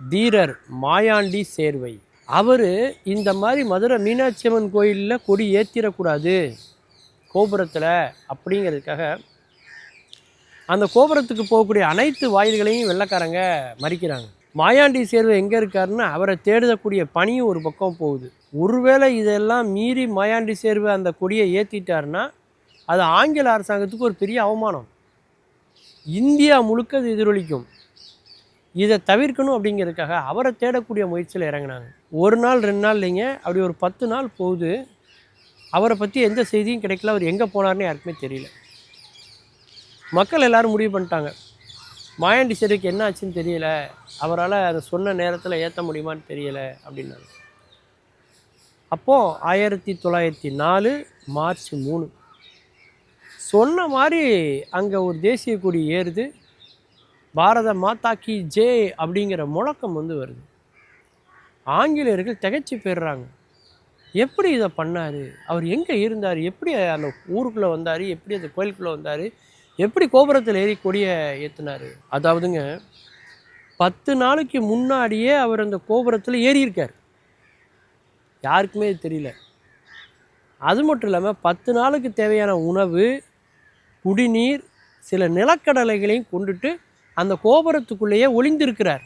தீரர் மாயாண்டி சேர்வை. அவர் இந்த மாதிரி மதுரை மீனாட்சி அம்மன் கோயிலில் கொடி ஏற்றிடக்கூடாது கோபுரத்தில் அப்படிங்கிறதுக்காக அந்த கோபுரத்துக்கு போகக்கூடிய அனைத்து வாயில்களையும் வெள்ளைக்காரங்க மறிக்கிறாங்க. மாயாண்டி சேர்வை எங்கே இருக்காருன்னா அவரை தேடக்கூடிய பணியும் ஒரு பக்கம் போகுது. ஒருவேளை இதெல்லாம் மீறி மாயாண்டி சேர்வை அந்த கொடியை ஏற்றிட்டாருன்னா அது ஆங்கில அரசாங்கத்துக்கு ஒரு பெரிய அவமானம். இந்தியா முழுக்க அது எதிரொலிக்கும். இதை தவிர்க்கணும் அப்படிங்கிறதுக்காக அவரை தேடக்கூடிய முயற்சியில் இறங்குனாங்க. ஒரு நாள் ரெண்டு நாள் இல்லைங்க. அப்படி ஒரு பத்து நாள் போகுது. அவரை பற்றி எந்த செய்தியும் கிடைக்கல. அவர் எங்கே போனார்னு யாருக்குமே தெரியல. மக்கள் எல்லோரும் முடிவு பண்ணிட்டாங்க. மாயாண்டி சிறைக்கு என்ன ஆச்சுன்னு தெரியல. அவரால் அதை சொன்ன நேரத்தில் ஏற்ற முடியுமான்னு தெரியலை அப்படின்னாங்க. அப்போது ஆயிரத்தி தொள்ளாயிரத்தி நாலு மார்ச் மூணு. சொன்ன மாதிரி அங்கே ஒரு தேசிய கொடி ஏறுது. பாரத மாதா கி ஜே அப்படிங்கிற முழக்கம் வந்து வருது. ஆங்கிலேயர்கள் திகைச்சி போயிடுறாங்க. எப்படி இதை பண்ணார்? அவர் எங்கே இருந்தார்? எப்படி அந்த ஊருக்குள்ளே வந்தார்? எப்படி அந்த கோயிலுக்குள்ளே வந்தார்? எப்படி கோபுரத்தில் ஏறி கொடியை ஏற்றினார் அதாவதுங்க பத்து நாளைக்கு முன்னாடியே அவர் அந்த கோபுரத்தில் ஏறியிருக்கார். யாருக்குமே தெரியல. அது மட்டும் இல்லாமல் பத்து நாளுக்கு தேவையான உணவு குடிநீர் சில நிலக்கடலைகளையும் கொண்டுட்டு அந்த கோபுரத்துக்குள்ளேயே ஒளிந்திருக்கிறார்.